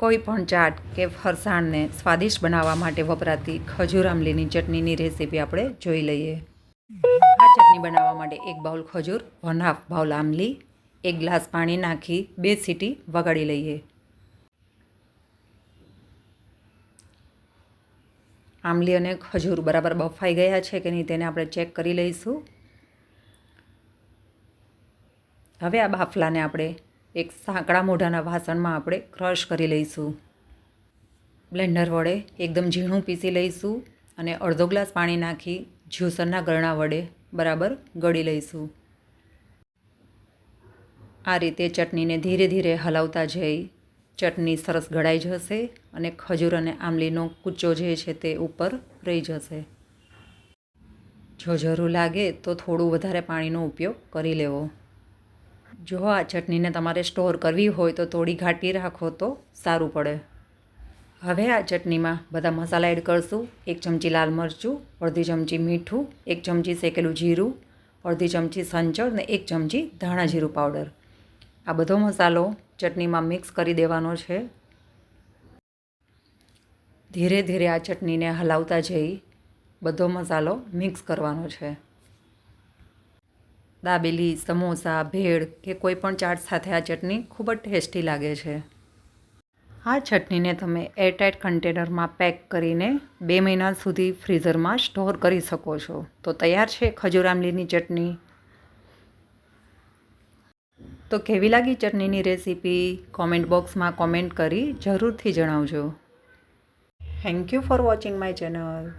કોઈ પણ ચાટ કે ફરસાણને સ્વાદિષ્ટ બનાવવા માટે વપરાતી ખજૂર આમલીની ચટણીની રેસીપી આપણે જોઈ લઈએ. આ ચટણી બનાવવા માટે એક બાઉલ ખજૂર વન હાફ બાઉલ આમલી એક ગ્લાસ પાણી નાખી, બે સીટી વગાડી લઈએ. આમલી અને ખજૂર બરાબર બફાઈ ગયા છે કે નહીં તેને આપણે ચેક કરી લઈશું. હવે આ બાફલાને આપણે એક સાંકડા મોઢાના વાસણમાં આપણે ક્રશ કરી લઈશું. બ્લેન્ડર વડે એકદમ ઝીણું પીસી લઈશું અને અડધો ગ્લાસ પાણી નાખી જ્યુસરના ગરણા વડે બરાબર ગળી લઈશું. આ રીતે ચટણીને ધીરે ધીરે હલાવતા જઈ ચટણી સરસ ગળાઈ જશે અને ખજૂર અને આમલીનો કૂચો જે છે તે ઉપર રહી જશે. જો જરૂર લાગે તો થોડું વધારે પાણીનો ઉપયોગ કરી લેવો. જો આ ચટણીને તમારે સ્ટોર કરવી હોય તો થોડી ઘાટી રાખો તો સારું પડે. હવે આ ચટણીમાં બધા મસાલા એડ કરશું. એક ચમચી લાલ મરચું, અડધી ચમચી મીઠું, એક ચમચી શેકેલું જીરું, અડધી ચમચી સંચળ ને એક ચમચી ધાણા જીરું પાવડર. આ બધો મસાલો ચટણીમાં મિક્સ કરી દેવાનો છે. ધીરે ધીરે આ ચટણીને હલાવતા જઈ બધો મસાલો મિક્સ કરવાનો છે. દાબેલી, સમોસા, ભેળ કે કોઈ પણ ચાટ સાથે આ ચટણી ખૂબ જ ટેસ્ટી લાગે છે. આ ચટણીને તમે એરટાઇટ કન્ટેનરમાં પેક કરીને બે મહિના સુધી ફ્રીઝરમાં સ્ટોર કરી શકો છો. તો તૈયાર છે ખજૂર આમલીની ચટણી? તો કેવી લાગી ચટણીની રેસીપી? કોમેન્ટ બોક્સમાં કોમેન્ટ કરી જરૂરથી જણાવજો. Thank you for watching my channel